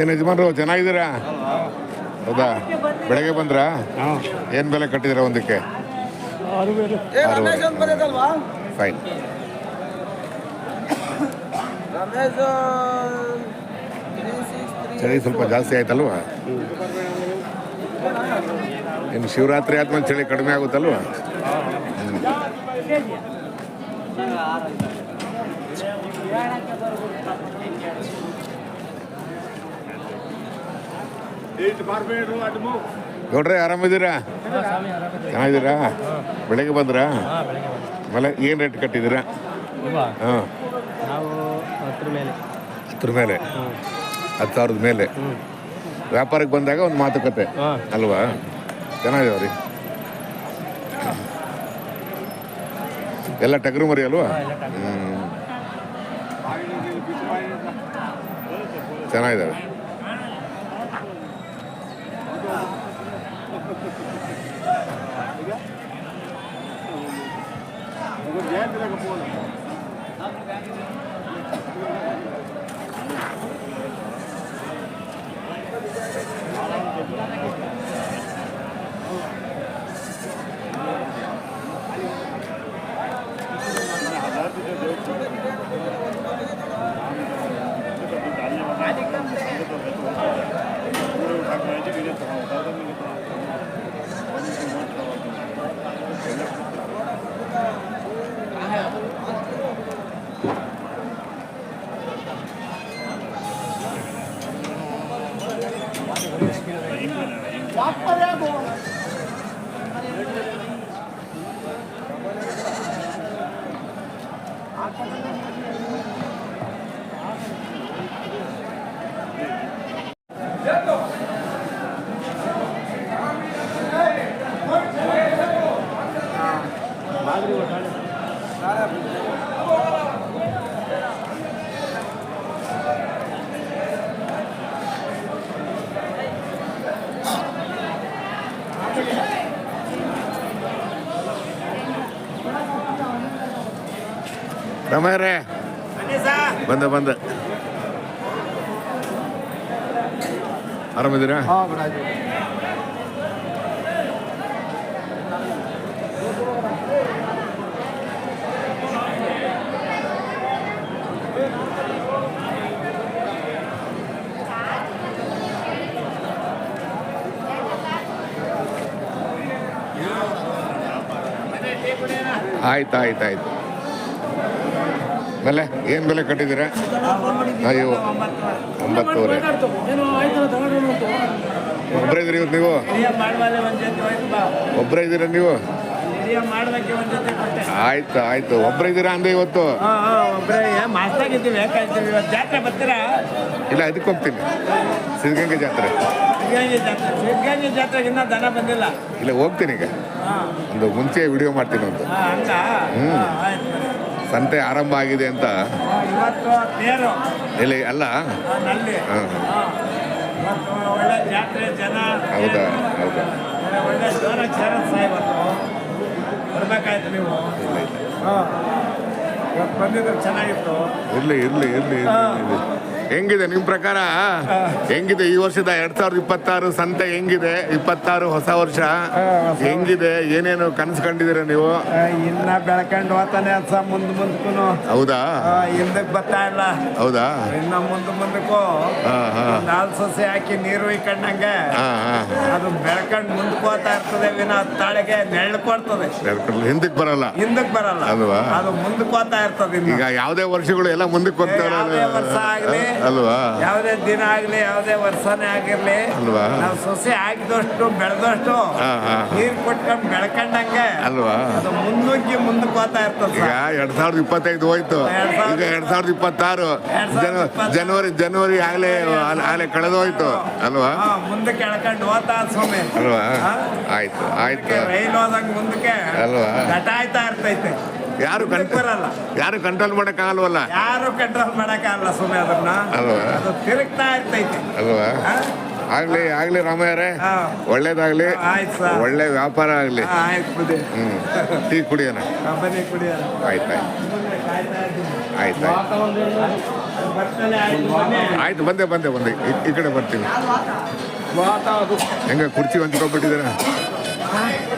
ಏನು ಯಜಮಾನ್ರು ಚೆನ್ನಾಗಿದ್ದೀರಾ? ಹೌದಾ? ಬೆಳಗ್ಗೆ ಬಂದ್ರಾ? ಏನು ಬೆಲೆ ಕಟ್ಟಿದ್ದೀರಾ ಒಂದಕ್ಕೆ. ಫೈನ್. ಚಳಿ ಸ್ವಲ್ಪ ಜಾಸ್ತಿ ಆಯ್ತಲ್ವಾ? ಇನ್ನು ಶಿವರಾತ್ರಿ ಆದ್ಮೇಲೆ ಚಳಿ ಕಡಿಮೆ ಆಗುತ್ತಲ್ವಾ? ನೋಡ್ರಿ ಆರಾಮಿದ್ದೀರಾ? ಚೆನ್ನಾಗಿದ್ದೀರಾ? ಬೆಳಗ್ಗೆ ಬಂದ್ರಾ? ಆಮೇಲೆ ಏನು ರೇಟ್ ಕಟ್ಟಿದ್ದೀರಾ? ಹಾಂ. ಹತ್ರ ಮೇಲೆ. ಹತ್ತು ಸಾವಿರದ ಮೇಲೆ? ವ್ಯಾಪಾರಕ್ಕೆ ಬಂದಾಗ ಒಂದು ಮಾತುಕತೆ. ಅಲ್ವಾ? ಚೆನ್ನಾಗಿದಾವ ರೀ ಎಲ್ಲ ಟಗರು ಮರಿ ಅಲ್ವಾ? ಹ್ಞೂ ಚೆನ್ನಾಗಿದ್ದಾವೆ 와파야고 ರಮಯ್ಯರೇ ಬಂದ ಬಂದ. ಆರಾಮಿದ್ದೀರಾ? ಆಯ್ತು ಆಯ್ತು ಆಯ್ತು. ಬೆಲೆ? ಏನು ಬೆಲೆ ಕಟ್ಟಿದಿರ ಅಯ್ಯೋ, ಒಂಬತ್ತುವರೆ. ಒಬ್ಬರೇ ಇದ್ದೀರಿ ಇವತ್ತು ನೀವು? ಒಬ್ಬರೇ ಇದ್ದೀರ ನೀವು? ಆಯ್ತು ಆಯ್ತು. ಒಬ್ಬರೇ ಇದ್ದೀರಾ ಅಂದೆ ಇವತ್ತು? ಇಲ್ಲ, ಅದಕ್ಕೆ ಹೋಗ್ತೀನಿ. ಸಿದ್ಧಗಂಗೆ ಜಾತ್ರೆ. ಇಲ್ಲ, ಹೋಗ್ತೀನಿ ಈಗ. ಒಂದು ಮುಂಚೆ ವಿಡಿಯೋ ಮಾಡ್ತೀನಿ ಒಂದು. ಹ್ಞೂ ಸಂತೆ ಆರಂಭ ಆಗಿದೆ ಅಂತ. ಇಲ್ಲಿ ಅಲ್ಲ? ಹೌದಾ? ಹೌದಾ? ಇರ್ಲಿ ಇರ್ಲಿ ಇರ್ಲಿ ಇರ್ಲಿ. ಹೆಂಗಿದೆ ನಿಮ್ಮ ಪ್ರಕಾರ? ಹೆಂಗಿದೆ ಈ ವರ್ಷದ ಎರಡ್ ಸಾವಿರದ ಇಪ್ಪತ್ತಾರು ಸಂತೆ ಹೆಂಗಿದೆ? ಇಪ್ಪತ್ತಾರು ಹೊಸ ವರ್ಷ. ಹೆಂಗಿದೆ? ಏನೇನು ಕನಸು ಕಂಡಿದ್ದೀರಾ ನೀವು? ಇನ್ನ ಬೆಳ್ಕೊಂಡು ಹೋತಾನೆ ಅನ್ಸ ಮುಂದ್ ಮುಂದಕ್ಕೂ ಹೌದಾ? ಹಿಂದಕ್ ಬರ್ತಾ ಇಲ್ಲ. ಹೌದಾ? ಇನ್ನ ಮುಂದ್ ಮುಂದಕ್ಕೂ ನಾಲ್ ಸಸಿ ಹಾಕಿ ನೀರು ಇಕ್ಕಂಡಂಗೆ. ಹಾ ಅದು ಬೆಳಕಂಡ್ ಮುಂದಕ್ಕೆ ಹೋಗ್ತಾ ಇರ್ತದೆ ವಿನ ತಾಳೆಗೆ ನೆರಳು ಕೊಡ್ತದೆ. ಹಿಂದಕ್ಕೆ ಬರಲ್ಲ. ಹಿಂದಕ್ಕೆ ಬರಲ್ಲ. ಅಲ್ವಾ? ಅದು ಮುಂದಕ್ಕೆ ಹೋಗ್ತಾ ಇರ್ತದೆ ಈಗ ಯಾವುದೇ ವರ್ಷಗಳು ಎಲ್ಲ ಮುಂದಕ್ಕೆ ಬರ್ತಾರೆ ವರ್ಷ ಆಗ್ಲಿ ಅಲ್ವಾ? ಯಾವುದೇ ದಿನ ಆಗ್ಲಿ ಯಾವುದೇ ವರ್ಷನೇ ಆಗಿರ್ಲಿ ಅಲ್ವಾ? ನಾವು ಸೊಸೆ ಹಾಕಿದಷ್ಟು ಬೆಳೆದಷ್ಟು ನೀರು ಕೊಟ್ಕೊಂಡು ಬೆಳ್ಕೊಂಡಂಗೆ ಅಲ್ವಾ? ಅದು ಮುನ್ನುಗ್ಗಿ ಮುಂದಕ್ಕೆ ಹೋಗ್ತಾ ಇರ್ತದೆ ಈಗ ಎರಡ್ ಸಾವಿರದ ಇಪ್ಪತ್ತೈದು ಹೋಯ್ತು. ಈಗ ಎರಡ್ ಸಾವಿರದ ಇಪ್ಪತ್ತಾರು. ಜನ- ಜನವರಿ ಜನವರಿ ಆಗ್ಲೇ ಆಗ್ಲೇ. ಕಳೆದು ಹೋಯ್ತು. ಅಲ್ವಾ? ಮುಂದಕ್ಕೆ ಎಳ್ಕೊಂಡು ಹೋಗ್ತಾ ಸ್ವಾಮಿ. ಅಲ್ವಾ? ಆಯ್ತು ಆಯ್ತು. ರೈಲ್ ಹೋದಂಗ್ ಮುಂದಕ್ಕೆ ಅಲ್ವಾ? ಘಟ ಆಯ್ತಾ ಇರ್ತೈತೆ. ಯಾರು ಕಂಟ್ರೋಲ್ ಬರಲ್ಲ. ಯಾರು ಕಂಟ್ರೋಲ್ ಮಾಡೋಕ್ಕಾಗಲ್ವಲ್ಲ? ಯಾರು ಕಂಟ್ರೋಲ್ ಮಾಡಕ್ಕಾಗಲ್ಲ ಸುಮ್ಮನೆ ಅದನ್ನ. ಅಲ್ವಾ? ಅದು ತಿರುಗ್ತಾ ಇರ್ತೈತೆ. ಅಲ್ವಾ? ಆಗ್ಲಿ ಆಗ್ಲಿ ರಾಮಯ್ಯರೇ. ಒಳ್ಳೇದಾಗ್ಲಿ. ಒಳ್ಳೆ ವ್ಯಾಪಾರ ಆಗ್ಲಿ. ಟೀ ಕುಡಿಯೋಣ. ಆಯ್ತಾಯ್ತು ಆಯ್ತು ಆಯ್ತು. ಬಂದೆ ಬಂದೆ ಬಂದೆ. ಈ- ಕಡೆ ಬರ್ತೀನಿ. ಹೆಂಗ ಕುರ್ಚಿ ಹೊಂಚ್ಕೊಂಡ್ಬಿಟ್ಟಿದ್ದೀರಾ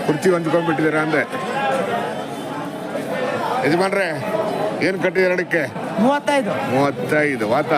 ಕುರ್ಚಿ ಹೊಂಚ್ಕೊಂಡ್ಬಿಟ್ಟಿದ್ದೀರಾ ಅಂದೆ. ಯಜಮಾನ್ರೆ ಏನು ಕಟ್ಟಿದ್ದೀರ ಅಡಕ್ಕೆ ಮೂವತ್ತೈದು. ಮೂವತ್ತೈದು ವಾತ.